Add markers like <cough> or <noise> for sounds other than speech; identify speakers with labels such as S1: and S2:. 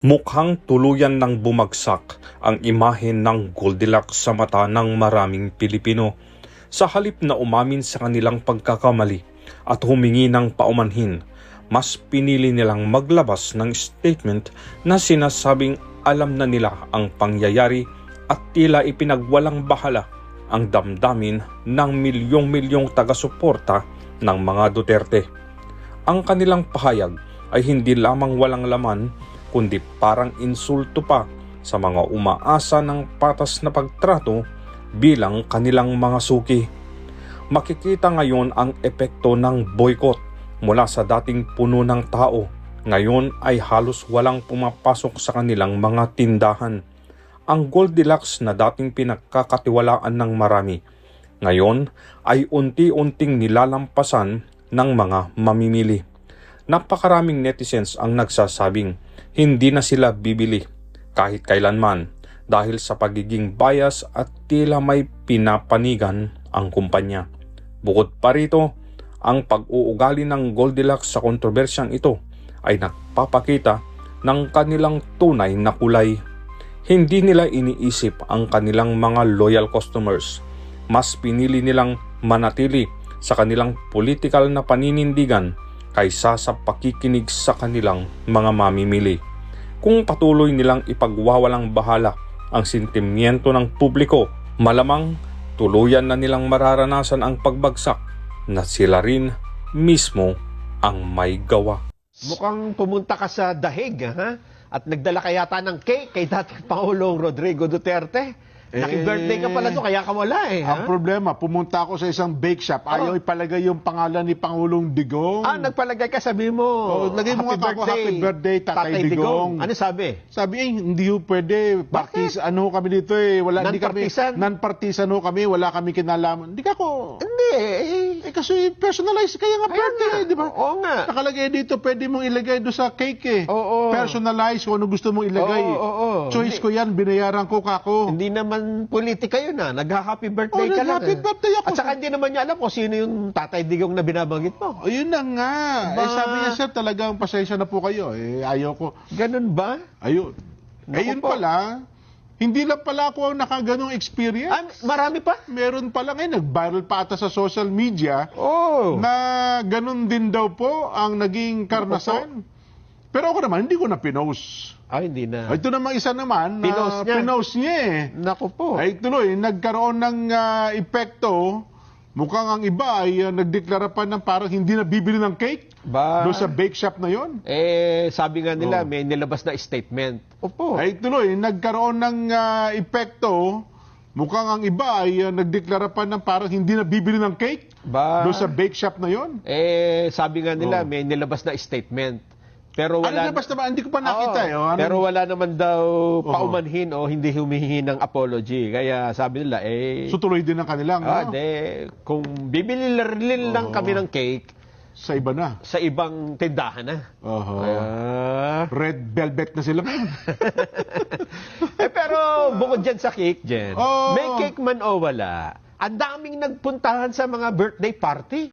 S1: Mukhang tuluyan ng bumagsak ang imahe ng Goldilocks sa mata ng maraming Pilipino sa halip na umamin sa kanilang pagkakamali at humingi ng paumanhin. Mas pinili nilang maglabas ng statement na sinasabing alam na nila ang pangyayari at tila ipinagwalang bahala ang damdamin ng milyong-milyong taga-suporta ng mga Duterte. Ang kanilang pahayag ay hindi lamang walang laman kundi parang insulto pa sa mga umaasa ng patas na pagtrato bilang kanilang mga suki. Makikita ngayon ang epekto ng boycott mula sa dating puno ng tao. Ngayon ay halos walang pumapasok sa kanilang mga tindahan. Ang Goldilocks na dating pinagkakatiwalaan ng marami, ngayon ay unti-unting nilalampasan ng mga mamimili. Napakaraming netizens ang nagsasabing hindi na sila bibili kahit kailanman dahil sa pagiging bias at tila may pinapanigan ang kumpanya. Bukod pa rito, ang pag-uugali ng Goldilocks sa kontrobersyang ito ay nagpapakita ng kanilang tunay na kulay. Hindi nila iniisip ang kanilang mga loyal customers. Mas pinili nilang manatili sa kanilang political na paninindigan kaysa sa pakikinig sa kanilang mga mamimili. Kung patuloy nilang ipagwawalang bahala ang sentimiento ng publiko, malamang tuluyan na nilang mararanasan ang pagbagsak na sila rin mismo ang may gawa.
S2: Mukhang pumunta ka sa dahig, ha? At nagdala ka yata ng cake kay dating Pangulong Rodrigo Duterte. Naki-birthday ka pala doon, kaya ka wala eh, ha?
S3: Ang problema, pumunta ako sa isang bake shop. Ayaw ipalagay yung pangalan ni Pangulong Digong.
S2: Ah, nagpalagay ka, sabi mo.
S3: Oh, lagay mo nga ako, happy birthday, Tatay Digong.
S2: Ano sabi?
S3: Sabi eh, hindi ho pwede. Partis, ano kami dito eh. Wala, hindi kami,
S2: Non-partisan?
S3: non-partisan ho kami. Wala kami kinalaman. Hindi ka ko.
S2: Hindi, eh.
S3: Eh kasi personalized kaya nga birthday, eh, di ba?
S2: Oo nga.
S3: Nakalagay dito, pwede mong ilagay doon sa cake eh.
S2: Oo.
S3: Personalized kung ano gusto mong ilagay.
S2: Oo, oo, oo.
S3: Choice
S2: Hindi.
S3: ko yan, binayaran ko kako.
S2: Hindi naman politika yun, ha? Nag-happy birthday
S3: Oh,
S2: ka lang.
S3: nag-happy
S2: eh.
S3: birthday ako.
S2: At saka hindi naman niya alam kung sino yung Tatay Digong na binabanggit mo.
S3: Ayun na nga.
S2: Ba-
S3: Eh, sabi niya, sir, talagang pasensya na po kayo. Eh, ayaw ko.
S2: Ganun ba?
S3: Ayun. Ayun
S2: po.
S3: pala, hindi lang pala ako ang nakaganong experience.
S2: Ah, marami pa?
S3: Meron pala ngayon, nag-viral pa ata sa social media
S2: Oh.
S3: na ganun din daw po ang naging karnasan. Pero ako naman, hindi ko na pinost.
S2: Ah, hindi na.
S3: Ay, Ito naman isa naman, na
S2: Pinost niya.
S3: pinost niya eh.
S2: Naku po.
S3: Ay tuloy, nagkaroon ng ah, epekto. Mukhang ang iba ay ah, nagdeklara pa ng parang hindi na bibili ng cake
S2: Ba?
S3: doon sa bake shop na yon.
S2: Eh, sabi nga nila,
S3: Oh.
S2: may nilabas na statement. Opo.
S3: Ay tuloy, nagkaroon ng ah, epekto. Mukhang ang iba ay ah, nagdeklara pa ng parang hindi na bibili ng cake
S2: Ba?
S3: doon sa bake shop na yon.
S2: Eh, sabi nga nila,
S3: Oh.
S2: may nilabas na statement. Pero
S3: Ano
S2: wala...
S3: na basta ba? Hindi ko pa nakita.
S2: Oo.
S3: eh. Oh, ano-
S2: Pero wala naman daw paumanhin o hindi humihingi ng apology. Kaya sabi nila, eh...
S3: So tuloy din ang kanilang
S2: ah,
S3: ano,
S2: de, kung bibili rin lang kami ng cake
S3: sa iba na.
S2: sa ibang tindahan na.
S3: Oho.
S2: Ah.
S3: Red velvet na sila ngayon. <laughs>
S2: eh, pero bukod dyan sa cake, Jen,
S3: Oo.
S2: may cake man o wala, ang daming nagpuntahan sa mga birthday party.